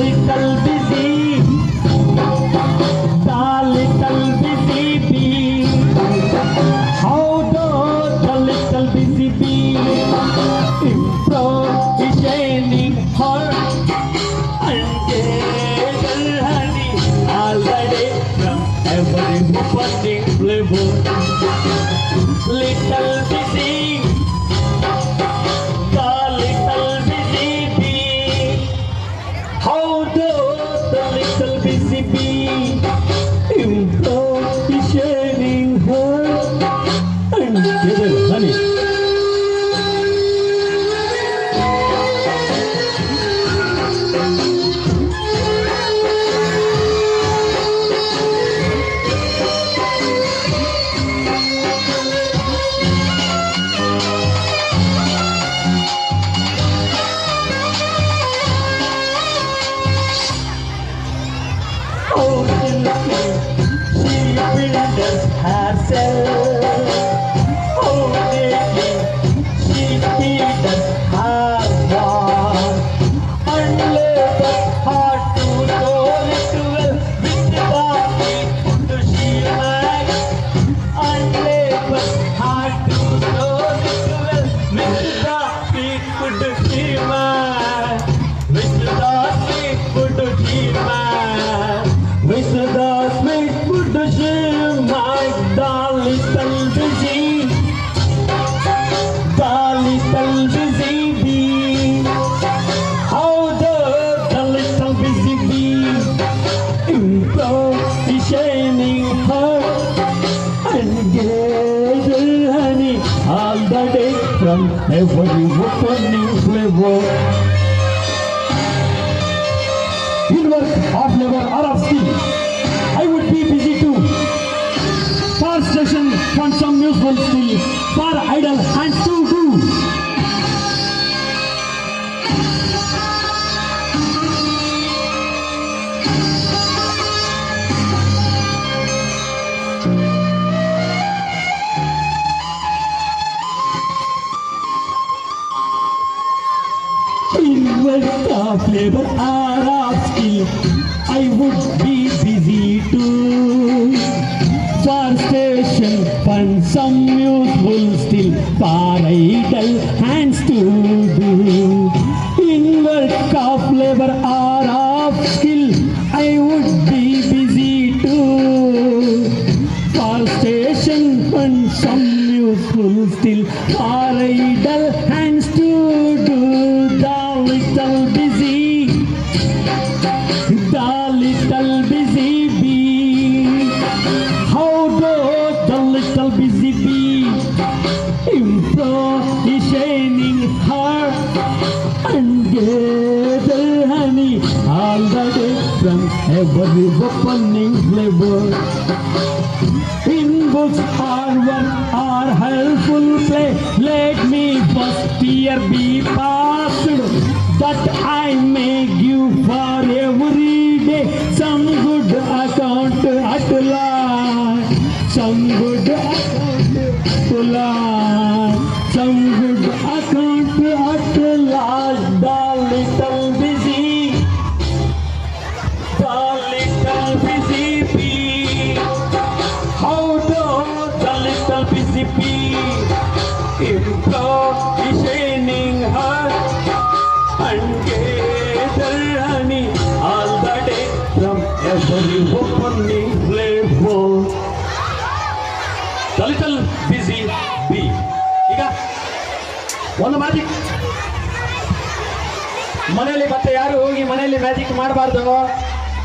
Little busy, the little busy bee. How does the little busy bee improvising her ungether honey all the day from every opening flavor? Little all the day from every opening flavor. in work of labor or of. I would be busy too. For station, for some useful skill, for idle hands In work of labor or of skill, I would be busy too. For station fund, some useful still, for idle hands to do. In work of labor or of skill, I would be busy too. For station fund, some useful still, for idle from every opening flavor? In books or work are helpful play, let me first year be passed, that I may give for every day some good account at last, little busy bee improvising her and gather honey all the day from every opening flavor? The little busy bee. ಈಗ ಒಂದು magic ಮನೆಯಲ್ಲಿ ಮತ್ತೆ ಯಾರು ಹೋಗಿ ಮನೆಯಲ್ಲಿ magic ಮಾಡಬಾರ್ದು